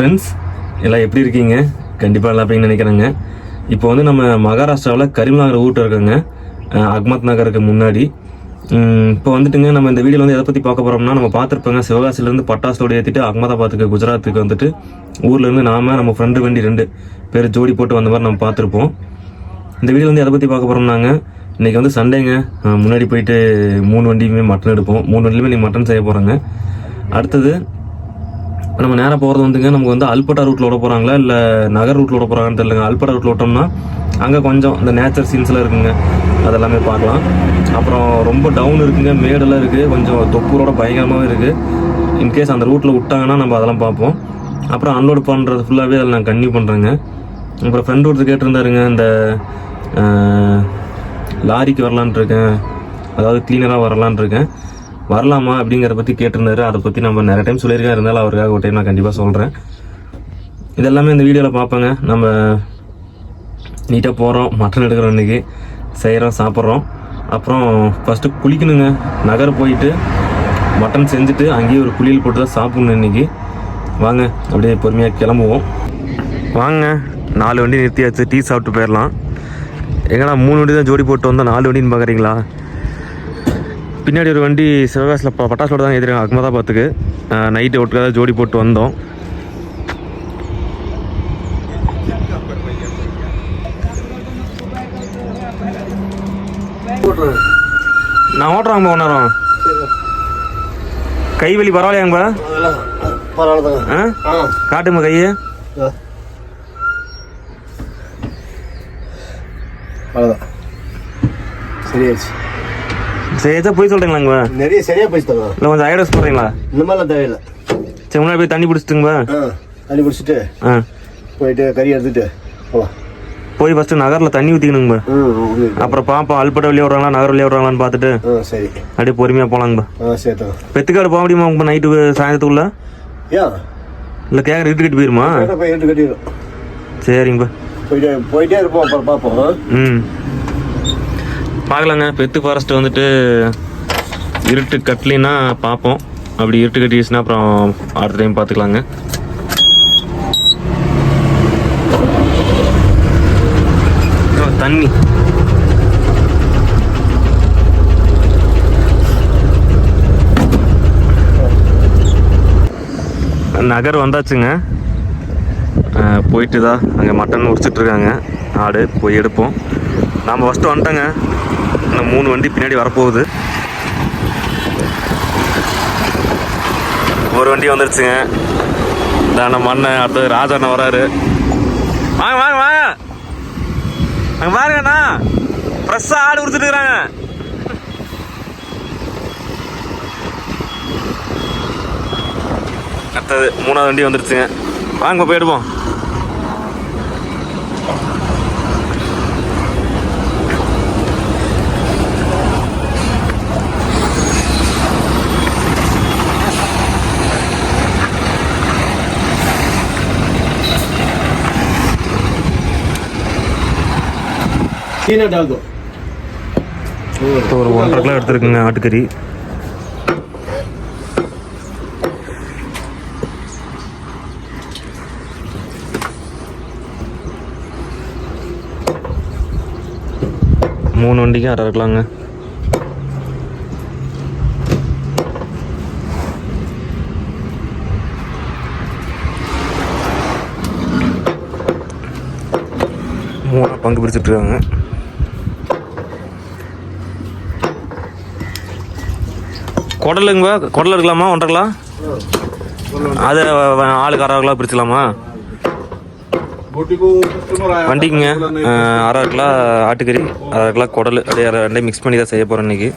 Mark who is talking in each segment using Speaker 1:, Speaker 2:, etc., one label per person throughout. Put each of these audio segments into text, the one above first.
Speaker 1: Friends எல்லாம் எப்படி இருக்கீங்க? கண்டிப்பாக எல்லாம் இருப்பீங்கன்னு நினைக்கிறேங்க. இப்போ வந்து நம்ம மகாராஷ்டிராவில் கரிம்நகர் ஊட்ட இருக்கோங்க. அக்மத் நகருக்கு முன்னாடி. இப்போ வந்துட்டுங்க நம்ம இந்த வீடியோவில் வந்து எதை பற்றி பார்க்க போகிறோம்னா நம்ம பார்த்துருப்போங்க சிவகாசிலேருந்து பட்டாசோடு ஏற்றிட்டு அகமதாபாத்துக்கு குஜராத்துக்கு வந்துட்டு ஊர்லேருந்து நாம நம்ம ஃப்ரெண்டு வண்டி ரெண்டு பேர் ஜோடி போட்டு வந்த மாதிரி நம்ம பார்த்துருப்போம். இந்த வீடியோ வந்து எதை பற்றி பார்க்க போகிறோம்னாங்க இன்றைக்கி வந்து சண்டேங்க. முன்னாடி போயிட்டு மூணு வண்டியுமே மட்டன் எடுப்போம். மூணு வண்டியுமே நீங்கள் மட்டன் செய்ய போகிறோங்க அடுத்தது இப்போ நம்ம நேராக போகிறது வந்துங்க நமக்கு வந்து அல்பட்டா ரூட்டில் விட போகிறாங்களா இல்லை நகர் ரூட்டில் விட போகிறாங்கன்னு தெரியலங்க. அல்பட்டா ரூட்டில் விட்டோம்னா அங்கே கொஞ்சம் இந்த நேச்சர் சீன்ஸ்லாம் இருக்குங்க. அதெல்லாமே பார்க்கலாம். அப்புறம் ரொம்ப டவுன் இருக்குங்க மேடெல்லாம் இருக்குது கொஞ்சம் தொப்பூரோட பயங்கரமாகவே இருக்குது இன்கேஸ் அந்த ரூட்டில் விட்டாங்கன்னா நம்ம அதெல்லாம் பார்ப்போம். அப்புறம் அன்லோட் பண்ணுறது ஃபுல்லாகவே அதில் நான் கன்டினியூ பண்ணுறேங்க அப்புறம் ஃப்ரெண்ட் ஒருத்தர் கேட்டிருந்தாருங்க இந்த லாரிக்கு வரலான்ட்டு இருக்கேன். அதாவது க்ளீனராக வரலான்ட்டு இருக்கேன். வரலாமா அப்படிங்கிறத பற்றி கேட்டிருந்தாரு. அதை பற்றி நம்ம நிறைய டைம் சொல்லியிருக்கேன் இருந்தாலும் அவருக்காக ஒரு டைம் நான் கண்டிப்பாக சொல்கிறேன் இதெல்லாமே இந்த வீடியோவில் பார்ப்பேங்க. நம்ம நீட்டாக போகிறோம் மட்டன் எடுக்கிறோம் இன்றைக்கி செய்கிறோம் சாப்பிட்றோம். அப்புறம் ஃபஸ்ட்டு குளிக்கணுங்க. நகர் போயிட்டு மட்டன் செஞ்சுட்டு அங்கேயே ஒரு குளியல் போட்டு தான் சாப்பிட்ணும் இன்றைக்கி வாங்க அப்படியே பொறுமையாக கிளம்புவோம். வாங்க நாலு வண்டி நிறுத்தியாச்சு. டீ சாப்பிட்டு போயிடலாம். எங்கடா மூணு வண்டி தான் ஜோடி போட்டு வந்தால் நாலு வண்டின்னு பார்க்குறீங்களா பின்னாடி ஒரு வண்டி சிவகாசில் ப பட்டாசோட தான் எதிராங்க அகமதாபாத்துக்கு. நைட்டு ஒட்டுக்காக ஜோடி போட்டு வந்தோம். நான் ஓட்டுறாங்க ஒன் நேரம் கை வலி பரவாயில்லையாங்கப்பா ஆ? காட்டுமா கையை.
Speaker 2: அவ்வளோதான் சரியாச்சு.
Speaker 1: சரியா போய் சொல்கிறீங்களாங்கப்பா
Speaker 2: நிறைய சரியா போயிட்டு தரோம்
Speaker 1: இல்லை கொஞ்சம் ஐடஸ் போடுறீங்களா?
Speaker 2: இந்த மாதிரிலாம் தேவையில்லை.
Speaker 1: சரி முன்னாடி போய் தண்ணி பிடிச்சிட்டுங்கப்பா
Speaker 2: ஆ தண்ணி பிடிச்சிட்டு
Speaker 1: ஆ.
Speaker 2: போயிட்டு கறி எடுத்துட்டு போகலாம்
Speaker 1: போய் ஃபஸ்ட்டு நகரில் தண்ணி ஊற்றிக்கணுங்கப்பா
Speaker 2: ம் ஓகே.
Speaker 1: அப்புறம் பாப்பா அல்பட்ட வெளியே விட்றாங்களா நகர் வெளியே விட்றாங்களான்னு பார்த்துட்டு
Speaker 2: சரி.
Speaker 1: அப்படியே பொறுமையாக போகலாங்கப்பா
Speaker 2: சேர்த்தோம்
Speaker 1: பெத்துக்காடு போக முடியுமா உங்க நைட்டு சாயந்தரத்துக்குள்ள? இல்லை கேட்குற இட்டு கட்டி போயிருமா?
Speaker 2: போய்
Speaker 1: சரிங்கப்பா
Speaker 2: போயிட்டே போயிட்டே இருப்போம் அப்புறம் பார்ப்போம்?
Speaker 1: ம். பார்க்கலாங்க. பெத்து ஃபாரஸ்ட் வந்துட்டு இருட்டு கட்டலின்னா பார்ப்போம். அப்படி இருட்டு கட்டிடுச்சுன்னா அப்புறம் அடுத்த டைம் பார்த்துக்கலாங்க. தண்ணி. நகர் வந்தாச்சுங்க. போயிட்டு தான் அங்கே மட்டன் உரிச்சிட்டு இருக்காங்க. ஆடு போய் எடுப்போம். நாம் ஃபஸ்ட்டு வந்துட்டோங்க. இன்னும் மூணு வண்டி பின்னாடி வரப்போகுது. ஒரு வண்டி வந்துருச்சுங்க. தான மண்ணை அடுத்தது ராஜா அண்ணன் வராரு. வாங்க வாங்க வாங்க. அங்கே பாருங்கண்ணா ஃப்ரெஷ்ஷாக ஆடு உரிச்சிட்டு இருக்கிறாங்க. அடுத்தது மூணாவது வண்டி வந்துருச்சுங்க. வாங்க போய் எடுப்போம்.
Speaker 2: சீனா டால்கோ
Speaker 1: இப்போ ஒரு ஒன்றரை கிலோ எடுத்துருக்குங்க ஆட்டுக்கறி. மூணு வண்டிக்கு அரை இருக்கலாங்க மூணாக பங்கு பிரிச்சுட்டு குடலுங்க குடல் இருக்கலாமா ஒன்றரை அது ஆளுக்கு அரை கிலோ பிரிச்சுக்கலாமா? வண்டிக்குங்க. அரை கிலோ ஆட்டுக்கறி அரை கிலோ குடல் அதே ரெண்டையும் மிக்ஸ் பண்ணி தான் செய்ய போகிறோம் இன்னைக்கு.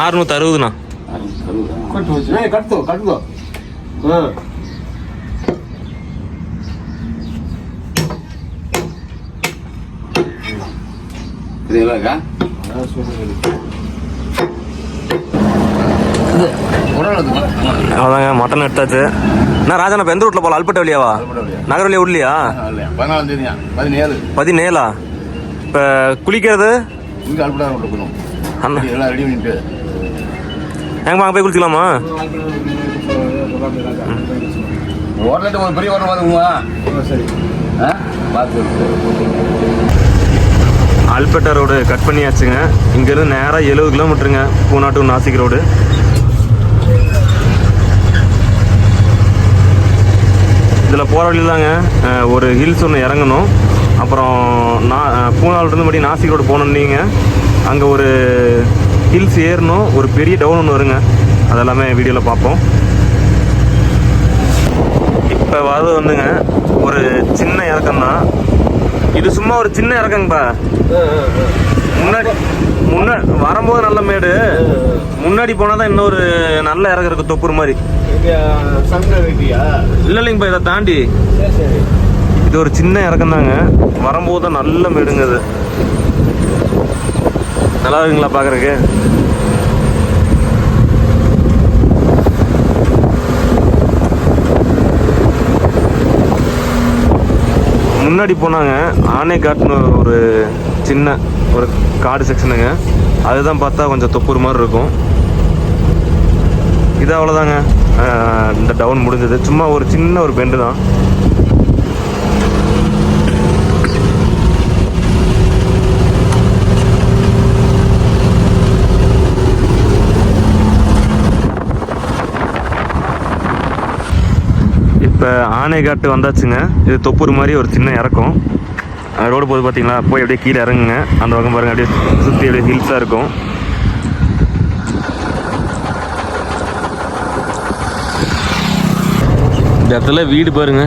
Speaker 1: ஆறுநூத்தி அறுபதுண்ணா
Speaker 2: கட்டுதோ கட்டுதோ இது எவ்வளோ
Speaker 1: அவ்வளோங்க மட்டன் எடுத்தாச்சு. நான் ராஜா நான் எந்த ரூட்டில் போகலாம் அல்பட்ட வழியாவா? நகர வழியா விடலையா
Speaker 2: பதினேழு.
Speaker 1: பதினேழா? இப்போ குளிக்கிறது?
Speaker 2: அல்பட்டா
Speaker 1: அண்ணா. அங்கே போய் குளிக்கலாமா
Speaker 2: ஹோட்டலிட்டு ஒரு பெரிய ஹோட்டல் பார்த்துக்குமா சரி ஆ பார்த்து
Speaker 1: அல்பட்டா ரோடு கட் பண்ணியாச்சுங்க. இங்கேருந்து நேராக எழுபது கிலோமீட்டருங்க. Poona to Nashik road. இதில் போகிற வழியில் தாங்க ஒரு ஹில்ஸ் ஒன்று இறங்கணும். அப்புறம் நான் பூனாவிலிருந்து மறுபடியும் நாசிக் ரோடு போனோன்னீங்க அங்கே ஒரு ஹில்ஸ் ஏறணும். ஒரு பெரிய டவுன் ஒன்று வருங்க. அதெல்லாமே வீடியோவில் பார்ப்போம். இப்போ வரது வந்துங்க ஒரு சின்ன இறக்கம் தான் இது சும்மா ஒரு சின்ன இறக்கங்கப்பா. முன்னாடி முன்னா வரும்போது நல்ல மேடு முன்னாடி போனால் தான் இன்னொரு நல்ல இறக்கம் இருக்கு தொப்புர் மாதிரி. இல்லை இல்லைங்கப்பா இதை தாண்டி. இது ஒரு சின்ன இறக்கம் தாங்க வரும்போது தான் நல்ல மேடுங்க இது. நல்லா இருக்குங்களா பார்க்குறக்கு முன்னாடி போனாங்க ஆனைக்காட்டுன்னு ஒரு சின்ன ஒரு காடு செக்ஷனுங்க அதுதான் பார்த்தா கொஞ்சம் தொப்புர் மாதிரி இருக்கும். இது அவ்வளோதாங்க இந்த டவுன் முடிஞ்சது. சும்மா ஒரு சின்ன ஒரு பெண்டு தான் இப்போ ஆனைக்காட்டு வந்தாச்சுங்க. இது தொப்பூர் மாதிரி ஒரு சின்ன இறக்கம். ரோடு போது பார்த்தீங்களா போய் அப்படியே கீழே இறங்குங்க. அந்த பக்கம் பாருங்க அப்படியே சுற்றி அப்படியே ஹில்ஸாக இருக்கும். இந்த இடத்துல வீடு பாருங்க.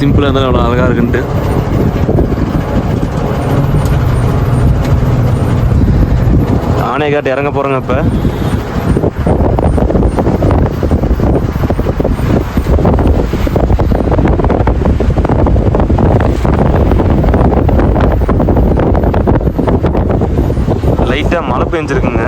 Speaker 1: சிம்பிளாக இருந்தாலும் அவ்வளோ அழகாக இருக்குன்ட்டு. ஆனைக்காட்டு இறங்க போகிறோங்க இப்போ லைட்டாக மழை பெஞ்சிருக்குங்க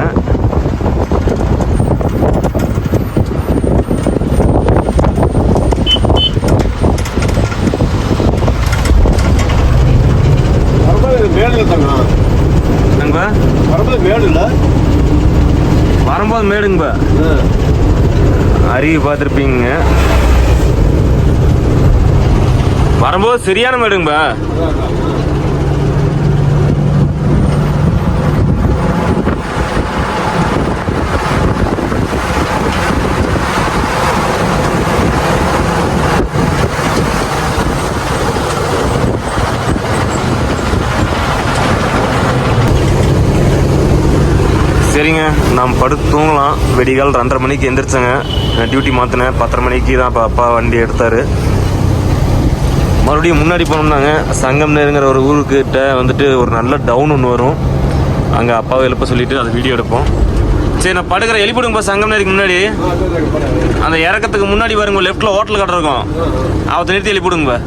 Speaker 2: வரும்போது
Speaker 1: மேடுங்கப்பா. அருவி பார்த்துருப்பீங்க. வரும்போது சரியான மேடுங்கப்பா. சரிங்க. நாம் படுத்து தூங்கலாம். வெடிகால் ரெண்டரை மணிக்கு எந்திரிச்சேங்க. டியூட்டி மாற்றினேன் பத்தரை மணிக்கு தான் அப்போ அப்பா வண்டி எடுத்தார். மறுபடியும் முன்னாடி போனோம்னாங்க. சங்கம் நேருங்கிற ஒரு ஊருக்கிட்ட வந்துட்டு ஒரு நல்ல டவுன் ஒன்று வரும். அங்கே அப்பாவை எழுப்ப சொல்லிவிட்டு அது வீடியோ எடுப்போம். சரி நான் படுக்கிற எழுப்பிடுங்கப்பா சங்கம் நேருக்கு முன்னாடி. அந்த இறக்கத்துக்கு முன்னாடி வருங்க லெஃப்ட்டில் ஹோட்டல் கடை இருக்கும் அவத்தை நிறுத்தி எழுப்பிடுங்கப்பா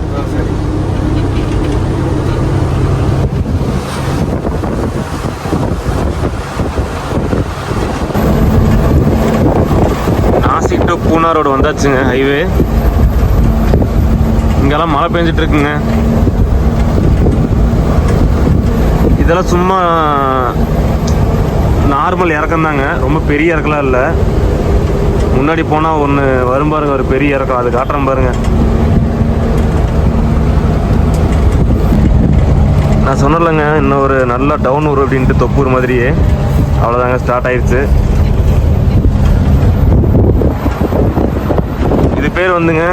Speaker 1: நாசிக் ரோடு வந்தாச்சுங்க ஹைவே இங்கெல்லாம் மழை பெஞ்சிட்டு இருக்குங்க இதெல்லாம் சும்மா நார்மல் இறக்கம் தாங்க ரொம்ப பெரிய இறக்கலாம் இல்லை. முன்னாடி போனால் ஒன்று வரும் பாருங்க ஒரு பெரிய இறக்கம். அது காட்டுறேன் பாருங்க. நான் சொன்னலைங்க இன்னும் ஒரு நல்ல டவுன் ஊர் அப்படின்ட்டு தொப்பூர் மாதிரியே. அவ்வளோதாங்க ஸ்டார்ட் ஆயிடுச்சு பேர் வந்துங்க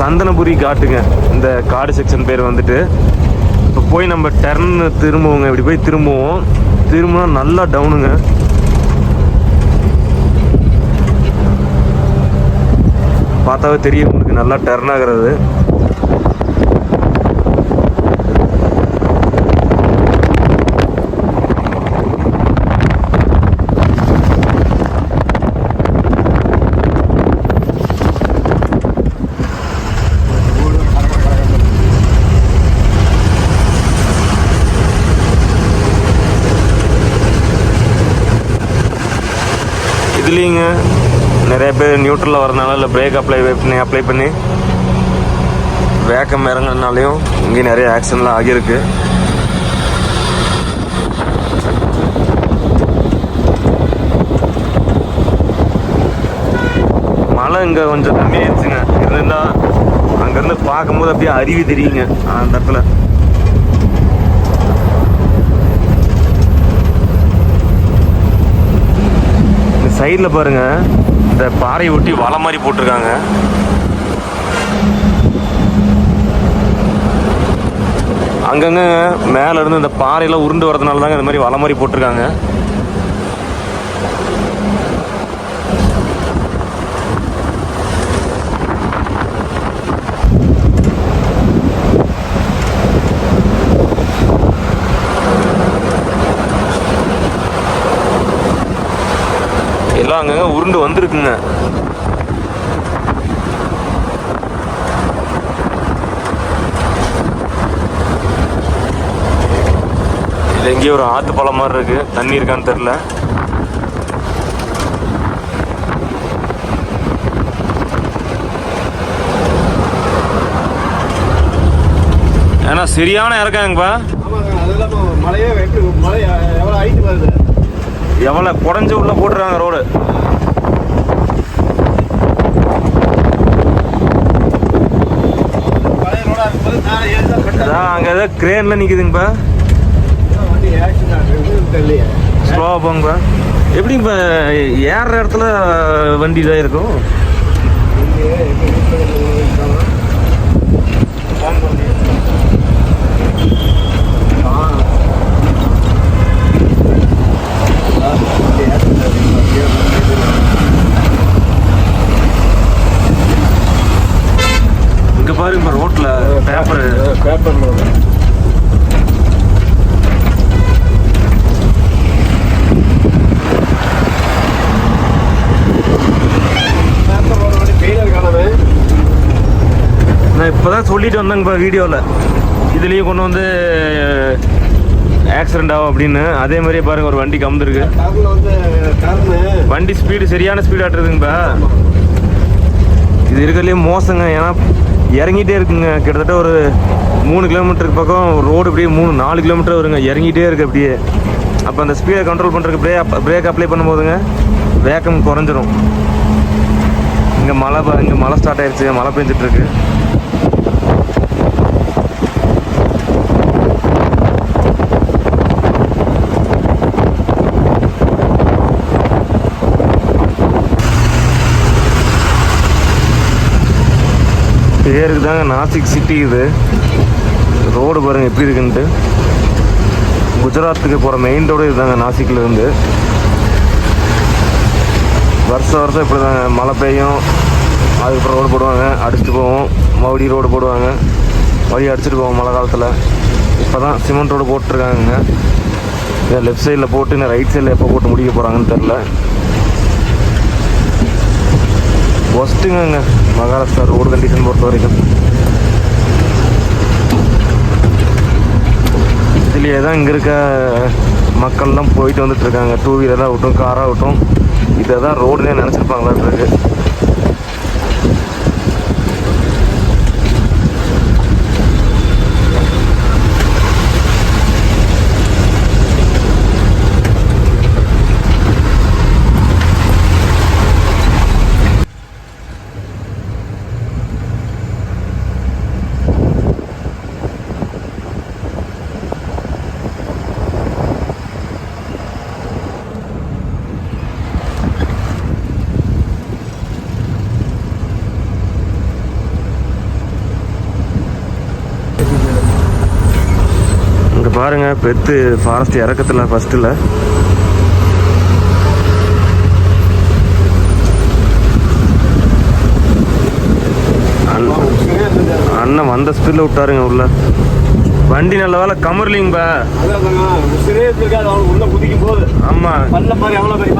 Speaker 1: சந்தனபுரி காட்டுங்க. இந்த காடு செக்ஷன் பேர் வந்துட்டு. இப்போ போய் நம்ம டர்ன் திரும்புவோங்க. இப்படி போய் திரும்புவோம். திரும்பினா நல்லா டவுனுங்க பார்த்தாவே தெரியும் உங்களுக்கு நல்லா டர்ன் ஆகிறது இதுலேயுங்க நிறைய பேர் நியூட்ரலில் வரனால இல்லை பிரேக் அப்ளை பண்ணி அப்ளை பண்ணி வேக்கம் இறங்கினாலையும் இங்கேயும் நிறைய ஆக்சிடென்ட்லாம் ஆகியிருக்கு. மழை இங்கே கொஞ்சம் கம்மியாயிருச்சுங்க இருந்தால் அங்கேருந்து பார்க்கும்போது அப்படியே அருவி தெரியுங்க அந்த இடத்துல. சைடில் பாருங்க. இந்த பாறையை ஒட்டி வலை மாதிரி போட்டிருக்காங்க. அங்கங்க மேல இருந்து இந்த பாறையெல்லாம் உருண்டு வரதுனால தாங்க இந்த மாதிரி வலை மாதிரி போட்டிருக்காங்க. எல்லாம் அங்கங்க உருண்டு வந்திருக்குங்க. இது எங்கேயோ ஒரு ஆத்து பழம் மாதிரி இருக்கு. தண்ணி இருக்கான்னு தெரியல. ஏன்னா சரியான இறக்காங்கப்பா
Speaker 2: மழையே மழை எவ்வளோ ஹைட்டு வருது?
Speaker 1: எவ்வளோ குடஞ்சு உள்ள போட்டுருக்காங்க ரோடு. அதான் அங்கே ஏதோ கிரேனில் நிற்குதுங்கப்பா
Speaker 2: வண்டி
Speaker 1: ஸ்லோவாக போங்கப்பா. எப்படி ஏறுற இடத்துல வண்டி இதாக இருக்கும்
Speaker 2: இங்கே எங்கே ஃபோன் பண்ணி ஆ
Speaker 1: மாதிரி பாருங்க ரோட்டில் பேப்பர்
Speaker 2: பேப்பர்
Speaker 1: நான் இப்போ தான் சொல்லிட்டு வந்தேங்கப்பா வீடியோவில் இதுலேயும் கொண்டு வந்து ஆக்சிடென்ட் ஆகும் அப்படின்னு. அதே மாதிரியே பாருங்க ஒரு வண்டி கம்ந்துருக்கு வண்டி ஸ்பீடு சரியான ஸ்பீடாட்டுறதுங்கப்பா இது இருக்கிறதுலே மோசங்க ஏன்னா இறங்கிட்டே இருக்குங்க. கிட்டத்தட்ட ஒரு மூணு கிலோமீட்டருக்கு பக்கம் ரோடு அப்படியே மூணு நாலு கிலோமீட்டர் வருங்க. இறங்கிட்டே இருக்கு அப்படியே. அப்போ அந்த ஸ்பீடை கண்ட்ரோல் பண்ணுறதுக்கு பிரேக் பிரேக் அப்ளை பண்ணும்போதுங்க வேகம் குறைஞ்சிரும். இங்கே மழை இங்கே மழை ஸ்டார்ட் ஆயிடுச்சு மழை பெஞ்சிட்டு பேருக்கு தாங்க நாசிக் சிட்டி இது. ரோடு பாருங்க எப்படி இருக்குன்ட்டு. குஜராத்துக்கு போகிற மெயின் ரோடு இதுதாங்க நாசிக்லேருந்து வருஷம் வருஷம் இப்படி தாங்க மழை பெய்யும். அதுக்கப்புறம் ரோடு போடுவாங்க அடிச்சுட்டு போவோம். மறுபடியும் ரோடு போடுவாங்க. மறுபடியும் அடிச்சுட்டு போவோம் மழை காலத்தில். இப்போ தான் சிமெண்ட் ரோடு போட்டிருக்காங்க இதை லெஃப்ட் சைடில் போட்டு இன்னும் ரைட் சைடில் எப்போ போட்டு முடிக்க போகிறாங்கன்னு தெரில ஒஸ்ட்டுங்க மகாராஷ்டிரா ரோடு கண்டிஷன் பொறுத்த வரைக்கும் இதுலேயே தான் இங்கே இருக்க மக்கள்லாம் போயிட்டு வந்துட்டுருக்காங்க டூ வீலராகட்டும் காராகட்டும் இதை தான் ரோடுனே நினச்சிருப்பாங்களா இருக்கு இங்கே பாருங்க பெத்து ஃபாரஸ்ட் இறக்கத்தில் ஃபஸ்ட்டில் அண்ணன் வந்த ஸ்பீடில் விட்டாருங்க உள்ள. வண்டி நல்ல வேலை கமர்லிங்கப்பா ஆமாம்
Speaker 2: மாதிரி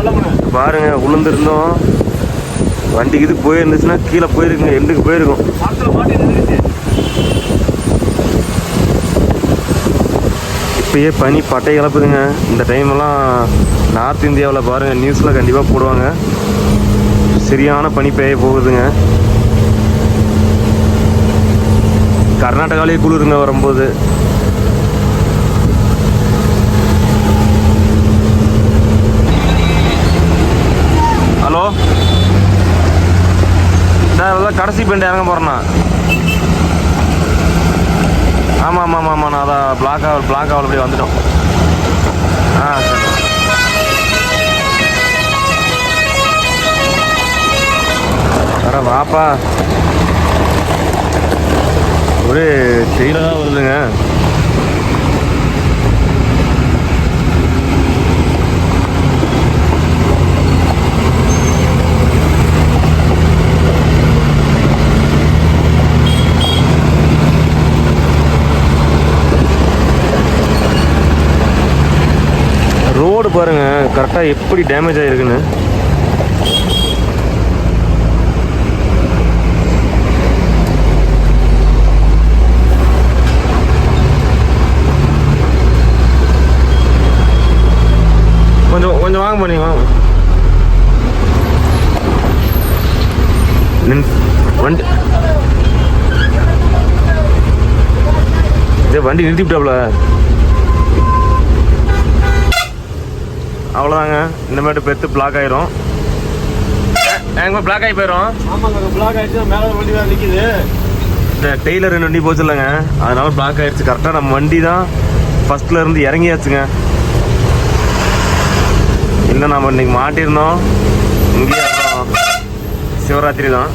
Speaker 1: பாருங்க உளுந்துருந்தோம். வண்டிக்கு இது போயிருந்துச்சுன்னா கீழே போயிருக்குங்க எண்டுக்கு போயிருக்கும். அப்படியே பனி பட்டை கிளப்புதுங்க. இந்த டைமெல்லாம் நார்த் இந்தியாவில் பாருங்கள் நியூஸில் கண்டிப்பாக போடுவாங்க. சரியான பனி பெய்ய போகுதுங்க. கர்நாடகாலே குளிருங்க வரும்போது. ஹலோ? நான் கடைசி பெண்ட் இறங்க போகிறேண்ணா ஆமாம் ஆமாம் ஆமாம் நான் அதான் பிளாக் ஆகல் பிளாக் ஆகல் அப்படியே வந்துட்டோம். ஆ சரி. வர வாப்பா. ஒரே செயலாக தான் வருதுங்க. பாருங்க கரெக்டாக எப்படி டேமேஜ் ஆயிருக்குன்னு. கொஞ்சம் கொஞ்சம் வாங்க பண்ணி வாங்க. வண்டி. இதே வண்டி நிறுத்திவிட்டாப்ல. அவ்வளோதாங்க இனிமேட்டு பெத்து பிளாக் ஆயிரும். எங்க பிளாக் ஆகி போயிடும்
Speaker 3: ஆமாங்க பிளாக் ஆயிடுச்சு. மேல வண்டி வேற நிக்குது.
Speaker 1: இந்த டெய்லர் ரெண்டு வண்டி போச்சு இல்லைங்க அதனால பிளாக் ஆயிடுச்சு. கரெக்டாக நம்ம வண்டி தான் ஃபர்ஸ்ட்ல இருந்து இறங்கியாச்சுங்க. இன்னும் நம்ம இன்னைக்கு மாட்டியிருந்தோம் இங்கே அப்புறம் சிவராத்திரி தான்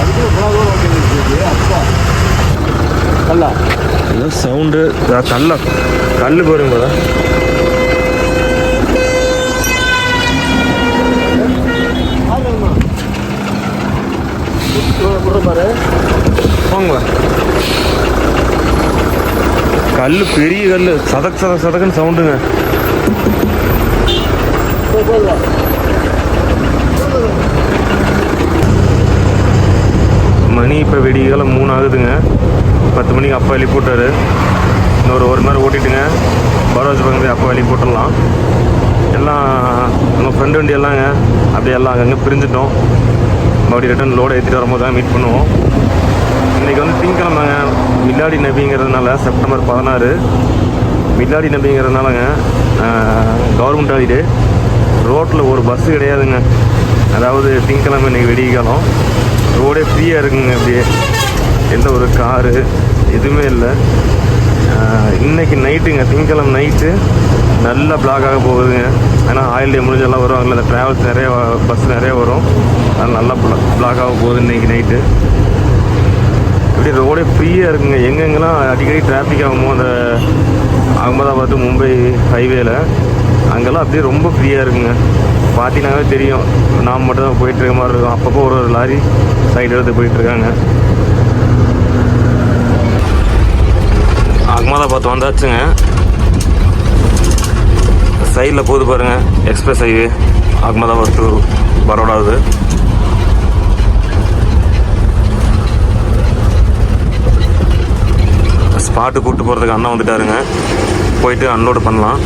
Speaker 3: அதுக்கு கல்லா
Speaker 1: ஏதோ சவுண்டு. கல்ல கல் போருங்க போதா
Speaker 3: பாரு.
Speaker 1: போங்க. கல் பெரிய கல் சதக் சதக் சதக்குன்னு சவுண்டுங்க
Speaker 3: போதும்
Speaker 1: மணி இப்போ வெடிகால மூணு ஆகுதுங்க பத்து மணிக்கு அப்பா எழுப்பி போட்டாரு இன்னொரு ஒரு மணி நேரம் ஓட்டிட்டுங்க. பரோஜ் பக்கம் அப்பா எழுப்பி போட்டுடலாம் எல்லாம் நம்ம ஃப்ரெண்டு வண்டி எல்லாங்க. அப்படியே எல்லாம் அங்கங்கே பிரிஞ்சிட்டோம். மறுபடியும் ரிட்டன் லோடு ஏற்றிட்டு வரும்போது தான் மீட் பண்ணுவோம். இன்றைக்கி வந்து திங்கக்கிழமைங்க. மில்லாடி நபிங்கிறதுனால செப்டம்பர் பதினாறு. மில்லாடி நபிங்கிறதுனாலங்க கவர்மெண்ட் ஹாலிடே ரோட்டில் ஒரு பஸ்ஸு கிடையாதுங்க. அதாவது திங்கக்கிழமை இன்னைக்கு வெடிய காலம். ரோடே ஃப்ரீயாக இருக்குங்க அப்படியே. எந்த ஒரு காரு எதுவுமே இல்லை. இன்றைக்கி இன்னைக்கு நைட்டுங்க திங்கக்கிழமை நைட்டு நல்லா பிளாக் ஆக போகுதுங்க. ஏன்னா ஆயில் டே முடிஞ்செல்லாம் வருவாங்கல்ல அந்த ட்ராவல்ஸ் நிறைய பஸ் நிறைய வரும். அதனால் நல்லா பிளாக் ஆக போகுது இன்னைக்கு நைட்டு இப்படி ரோடே ஃப்ரீயாக இருக்குங்க. எங்கெங்கெல்லாம் அடிக்கடி டிராஃபிக் ஆகுமோ அந்த அகமதாபாத் மும்பை ஹைவேல அங்கெல்லாம் அப்படியே ரொம்ப ஃப்ரீயாக இருக்குங்க. பார்த்தீங்கன்னாவே தெரியும். நாம் மட்டும் தான் போயிட்டுருக்க மாதிரி இருக்கும். அப்பப்போ ஒரு ஒரு லாரி சைடு எடுத்து போயிட்டுருக்காங்க அகமதாபாத் வந்தாச்சுங்க. சைடில் போகுது பாருங்க எக்ஸ்பிரஸ் ஹைவே அகமதாபாத் டு பரோடாவது ஸ்பாட்டு கூப்பிட்டு போகிறதுக்கு அண்ணன் வந்துட்டாருங்க. போயிட்டு அன்லோடு பண்ணலாம்.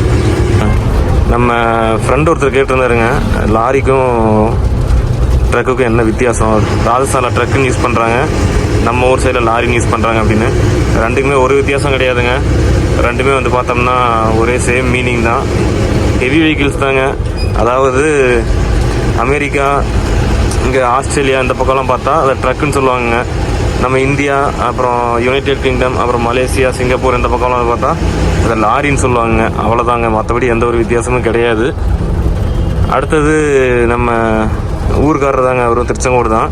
Speaker 1: நம்ம ஃப்ரெண்ட் ஒருத்தர் கேட்டிருந்தாருங்க லாரிக்கும் ட்ரக்குக்கும் என்ன வித்தியாசம்? ராஜஸ்தானில் ட்ரக்குன்னு யூஸ் பண்ணுறாங்க நம்ம ஊர் சைடில் லாரின்னு யூஸ் பண்ணுறாங்க அப்படின்னு. ரெண்டுக்குமே ஒரு வித்தியாசம் கிடையாதுங்க. ரெண்டுமே வந்து பார்த்தோம்னா ஒரே சேம் மீனிங் தான். ஹெவி வெஹிக்கிள்ஸ் தாங்க. அதாவது அமெரிக்கா இங்கே ஆஸ்திரேலியா இந்த பக்கம்லாம் பார்த்தா அதை ட்ரக்குன்னு சொல்லுவாங்க நம்ம இந்தியா அப்புறம் யுனைடெட் கிங்டம் அப்புறம் மலேசியா சிங்கப்பூர் இந்த பக்கம்லாம் பார்த்தா அதை லாரின்னு சொல்லுவாங்க அவ்வளோதாங்க மற்றபடி எந்த ஒரு வித்தியாசமும் கிடையாது. அடுத்தது நம்ம ஊர்காரர் தாங்க. அவரும் திருச்செங்கோடு தான்.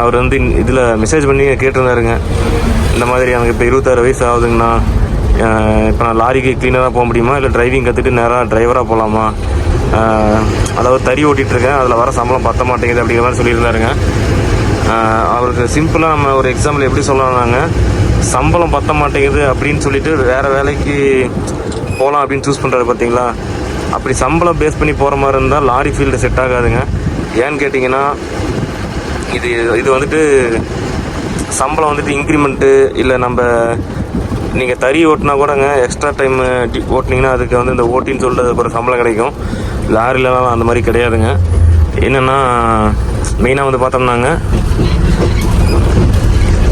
Speaker 1: அவர் வந்து இதில் மெசேஜ் பண்ணி கேட்டிருந்தாருங்க. இந்த மாதிரி எனக்கு இப்போ இருபத்தாறு வயசு ஆகுதுங்கண்ணா. இப்போ நான் லாரிக்கு க்ளீனராக போக முடியுமா? இல்லை டிரைவிங் கற்றுட்டு நேராக டிரைவராக போகலாமா? அதாவது தறி ஓட்டிகிட்டு இருக்கேன் அதில் வர சம்பளம் பத்த மாட்டேங்குது அப்படிங்கிற மாதிரி சொல்லியிருந்தாருங்க. அவருக்கு சிம்பிளாக நம்ம ஒரு எக்ஸாம்பிள் எப்படி சொல்லலாம்னாங்க. சம்பளம் பத்த மாட்டேங்குது அப்படின்னு சொல்லிட்டு வேறு வேலைக்கு போகலாம் அப்படின்னு சூஸ் பண்ணுறாரு பார்த்தீங்களா? அப்படி சம்பளம் பேஸ் பண்ணி போகிற மாதிரி இருந்தால் லாரி ஃபீல்டு செட் ஆகாதுங்க. ஏன்னு கேட்டிங்கன்னா இது இது வந்துட்டு சம்பளம் வந்துட்டு இன்க்ரிமெண்ட்டு இல்லை நம்ம நீங்கள் தறி ஓட்டினா கூடங்க எக்ஸ்ட்ரா டைம் ஓட்டினீங்கன்னா அதுக்கு வந்து இந்த ஓட்டின்னு சொல்லிட்டு அதுக்கு ஒரு சம்பளம் கிடைக்கும். லாரிலலாம் அந்த மாதிரி கிடையாதுங்க. என்னென்னா மெயினாக வந்து பார்த்தோம்னாங்க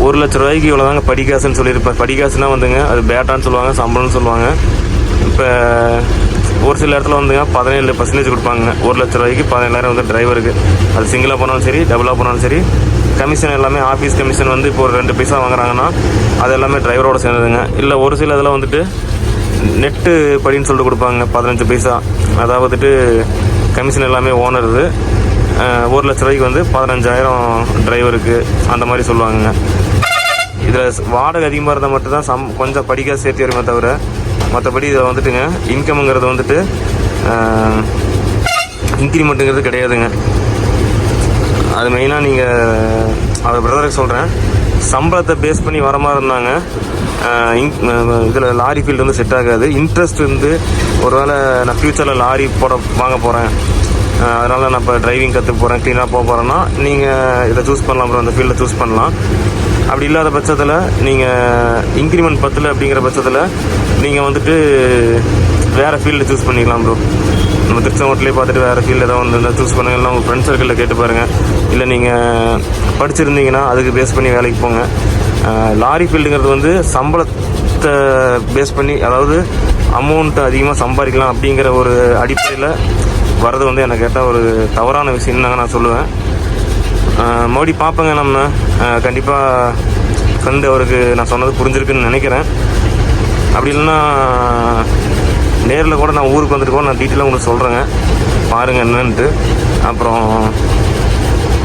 Speaker 1: ஒரு லட்ச ரூபாய்க்கு இவ்வளோ தாங்க படிக்காசுன்னு சொல்லியிருப்பேன் படிக்காசுன்னா வந்துங்க அது பேட்டான்னு சொல்லுவாங்க சம்பளம்னு சொல்லுவாங்க. இப்போ ஒரு சில இடத்துல வந்துங்க பதினேழு பர்சன்டேஜ் கொடுப்பாங்க. ஒரு லட்ச ரூபாய்க்கு பதினேழாயிரம் வந்து டிரைவருக்கு அது சிங்கிளாக போனாலும் சரி டபுளாக போனாலும் சரி கமிஷன் எல்லாமே ஆஃபீஸ் கமிஷன் வந்து இப்போ ஒரு ரெண்டு பைசா வாங்குறாங்கன்னா அது எல்லாமே டிரைவரோட சேர்ந்ததுங்க. இல்லை ஒரு சில இதில் வந்துட்டு நெட்டு படின்னு சொல்லிட்டு கொடுப்பாங்க பதினஞ்சு பைசா. அதாவது கமிஷன் எல்லாமே ஓனருது ஒரு லட்ச ரூபாய்க்கு வந்து பதினஞ்சாயிரம் டிரைவருக்கு அந்த மாதிரி சொல்லுவாங்கங்க. இதில் வாடகை அதிகமாக இருந்தால் மட்டும்தான் சம் கொஞ்சம் படிக்க சேர்த்து வருமே தவிர மற்றபடி இதில் வந்துட்டுங்க இன்கம்ங்கிறது வந்துட்டு இன்க்ரிமெண்ட்டுங்கிறது கிடையாதுங்க. அது மெயினாக நீங்கள் அவர் பிரதருக்கு சொல்கிறேன் சம்பளத்தை பேஸ் பண்ணி வர மாதிரி இருந்தாங்க. இதில் லாரி ஃபீல்டு வந்து செட் ஆகாது. இன்ட்ரெஸ்ட் இருந்து ஒருவேளை நான் ஃப்யூச்சரில் லாரி போட வாங்க போகிறேன் அதனால் நான் இப்போ டிரைவிங் கற்றுக்க போகிறேன் க்ளீனாக போக போகிறேன்னா நீங்கள் இதை சூஸ் பண்ணலாம் ப்ரோ அந்த ஃபீல்டை சூஸ் பண்ணலாம். அப்படி இல்லாத பட்சத்தில் நீங்கள் இன்க்ரிமெண்ட் பத்தில் அப்படிங்கிற பட்சத்தில் நீங்கள் வந்துட்டு வேறு ஃபீல்டு சூஸ் பண்ணிக்கலாம் ப்ரோ நம்ம திருச்செங்கோட்டிலே பார்த்துட்டு வேறு ஃபீல்டு ஏதாவது வந்து இருந்தால் சூஸ் பண்ணுங்கள் இல்லை உங்கள் ஃப்ரெண்ட் சர்க்கிளில் கேட்டு பாருங்கள் இல்லை நீங்கள் படிச்சிருந்தீங்கன்னா அதுக்கு பேஸ் பண்ணி வேலைக்கு போங்க. லாரி ஃபீல்டுங்கிறது வந்து சம்பளத்தை பேஸ் பண்ணி அதாவது அமௌண்ட் அதிகமாக சம்பாதிக்கலாம் அப்படிங்கிற ஒரு அடிப்படையில் வர்றது வந்து எனக்கு கேட்டால் ஒரு தவறான விஷயம் தாங்க நான் சொல்லுவேன். மோடி பார்ப்பேங்க நம்ம. கண்டிப்பாக ஃப்ரெண்டு அவருக்கு நான் சொன்னது புரிஞ்சிருக்குன்னு நினைக்கிறேன். அப்படி இல்லைன்னா நேரில் கூட நான் ஊருக்கு வந்துட்டு கூட நான் டீட்டெயிலாக உங்களுக்கு சொல்கிறேங்க பாருங்கள் என்னன்ட்டு. அப்புறம்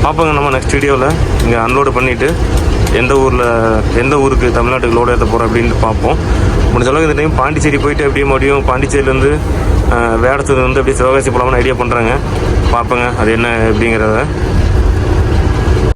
Speaker 1: பார்ப்போங்க நம்ம நெக்ஸ்ட் வீடியோவில் இங்கே அன்லோடு பண்ணிவிட்டு எந்த ஊரில் எந்த ஊருக்கு தமிழ்நாட்டுக்கு லோடு ஏற்ற போகிறோம் அப்படின்னு பார்ப்போம் முடிஞ்சளவுக்கு இந்த டைம் பாண்டிச்சேரி போயிட்டு அப்படியே மறுபடியும் பாண்டிச்சேரியிலேருந்து வேடத்துலேருந்து வந்து அப்படியே சிவகாசி போகலாம்னு ஐடியா பண்ணுறாங்க பார்ப்போங்க அது என்ன எப்படிங்கிறத